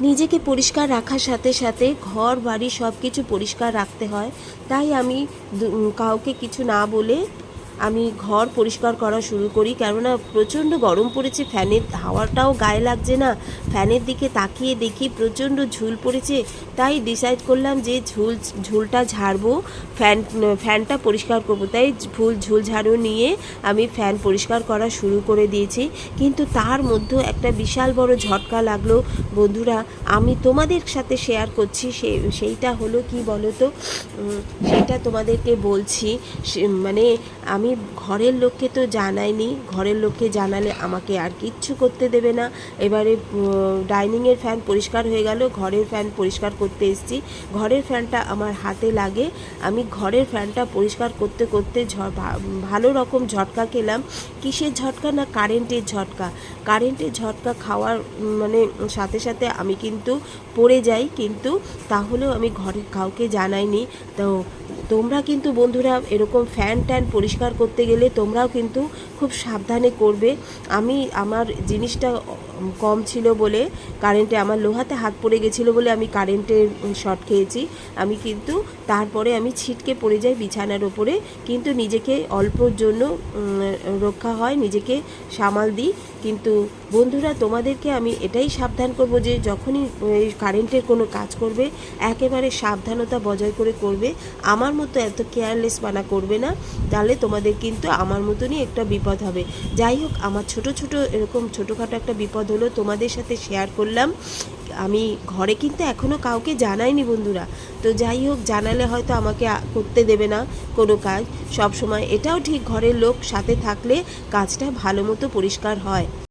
নিজেকে পরিষ্কার রাখার সাথে সাথে ঘর, বাড়ি সব কিছু পরিষ্কার রাখতে হয়। তাই আমি কাউকে কিছু না বলে আমি ঘর পরিষ্কার করা শুরু করি, কেননা প্রচণ্ড গরম পড়েছে, ফ্যানের হাওয়াটাও গায়ে লাগছে না। ফ্যানের দিকে তাকিয়ে দেখি প্রচণ্ড ঝুল পড়েছে, তাই ডিসাইড করলাম যে ঝুল, ঝুলটা ঝাড়বো, ফ্যান, ফ্যানটা পরিষ্কার করব। তাই ফুল ঝুল ঝাড়ু নিয়ে আমি ফ্যান পরিষ্কার করা শুরু করে দিয়েছি। কিন্তু তার মধ্যে একটা বিশাল বড় ঝটকা লাগল। বন্ধুরা, আমি তোমাদের সাথে শেয়ার করছি, সে, সেইটা হলো কি বলো তো সেটা তোমাদেরকে বলছি মানে আমি ঘরের লোককে তো জানাইনি ঘরের লোককে জানালে আমাকে আর কিচ্ছু করতে দেবে না। এবারে ডাইনিংয়ের ফ্যান পরিষ্কার হয়ে গেল, ঘরের ফ্যান পরিষ্কার করতে এসেছি। ঘরের ফ্যানটা আমার হাতে লাগে। আমি ঘরের ফ্যানটা পরিষ্কার করতে করতে ভালো রকম ঝটকা খেলাম। কিসের ঝটকা না কারেন্টের ঝটকা? কারেন্টের ঝটকা খাওয়ার মানে সাথে সাথে আমি কিন্তু পড়ে যাই, কিন্তু তাহলেও আমি ঘরে কাউকে জানাইনি। তো তোমরা কিন্তু বন্ধুরা এরকম ফ্যান ট্যান পরিষ্কার করতে গেলে তোমরাও কিন্তু খুব সাবধানে করবে। আমি আমার জিনিসটা কম ছিল বলে কারেন্টে আমার লোহাতে হাত পড়ে গেছিল বলে আমি কারেন্টের শর্ট খেয়েছি। আমি কিন্তু তারপরে আমি ছিটকে পড়ে যাই বিছানার ওপরে, কিন্তু নিজেকে অল্পর জন্য রক্ষা হয়, নিজেকে সামাল দিই। কিন্তু বন্ধুরা, তোমাদেরকে আমি এটাই সাবধান করব যে যখনই কারেন্টের কোনো কাজ করবে, একেবারে সাবধানতা বজায় করে করবে। আমার মতো এত কেয়ারলেস বানা করবে না। তাহলে তোমাদের কিন্তু আমার মতনই একটা বিপদ হবে। যাই হোক, আমার ছোট ছোট এরকম ছোটোখাটো একটা বিপদ হলো তোমাদের সাথে শেয়ার করলাম। আমি ঘরে কিন্তু এখনও কাউকে জানাইনি বন্ধুরা। তো যাই হোক, জানালে হয়তো আমাকে করতে দেবে না কোনো কাজ। সব সময় এটাও ঠিক ঘরের লোক সাথে থাকলে কাজটা ভালো মতো পরিষ্কার হয়।